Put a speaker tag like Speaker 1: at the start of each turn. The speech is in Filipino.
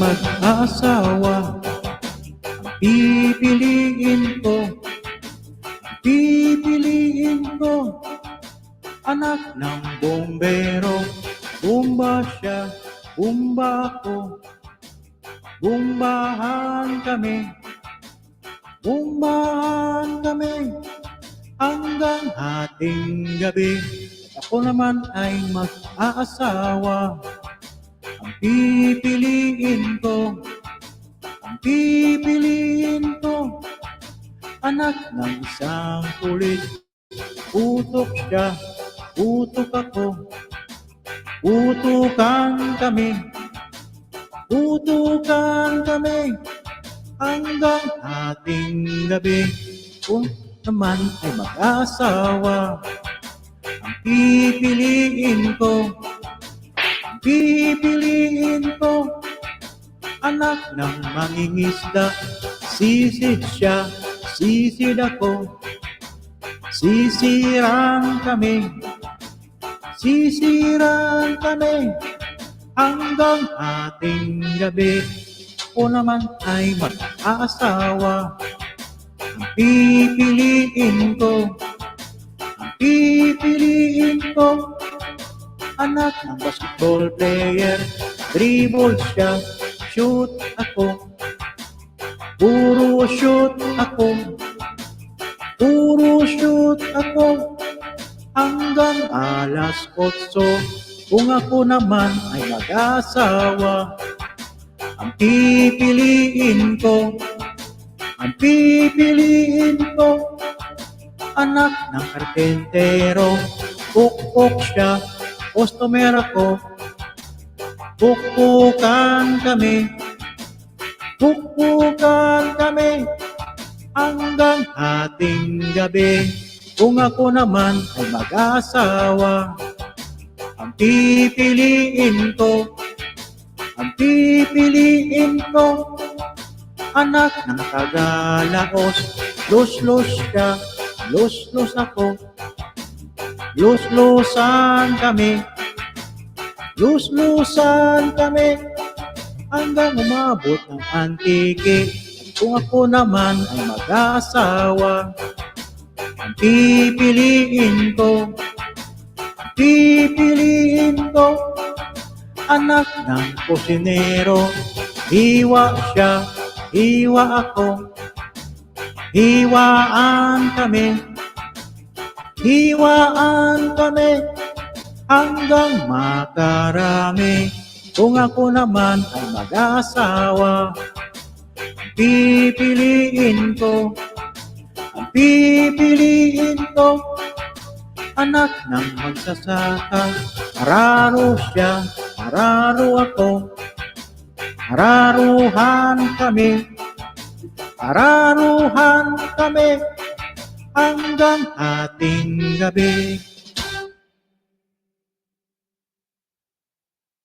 Speaker 1: mag-aasawa Ang pipiliin ko pipiliin ko Anak ng bombero. Bumba siya, bumba ako. Bumbahan kami Bumbahan kami Hanggang hating gabi. Ako naman ay mag-aasawa pipiliin ko. Ang pipiliin ko Anak ng isang pulis Utok siya, utok ako. Utukan kami Utukan kami hanggang ating gabi. Kung naman ay mag-asawa. Ang pipiliin ko, ang pipiliin anak ng mangingisda, sisid siya, sisid ako, sisiran kami, sisiran kami, hanggang ating gabi. O naman ay mag-aasawa. Ang pipiliin ko, ang pipiliin ko, anak ng basketball player, dribble siya, shoot ako, puro shoot ako, puro shoot ako, hanggang alas 8 kung ako naman ay mag-asawa, ang pipiliin ko, ang pipiliin ko, anak ng karpentero, pukpok siya, customer ako, pukpukan kami, pukpukan kami, hanggang ating gabi, kung ako naman ay mag-asawa, ang pipiliin ko, ang pipiliin ko, anak ng Tagalaos, lus-lus ka, lus-lus ako, lus-lusan kami, lus-lusan kami, hanggang umabot ng antike, kung ako naman ay mag-asawa, ang pipiliin ko, Pipiliin ko anak ng kusinero. Hiwa siya, hiwa ako. Hiwaan kami, hiwaan kami hanggang makarami. Kung ako naman ay mag-asawa, pipiliin ko, ang pipiliin ko, anak ng magsasaka. Araro siya, araro ako. Araruhan kami, araruhan kami hanggang ating gabi.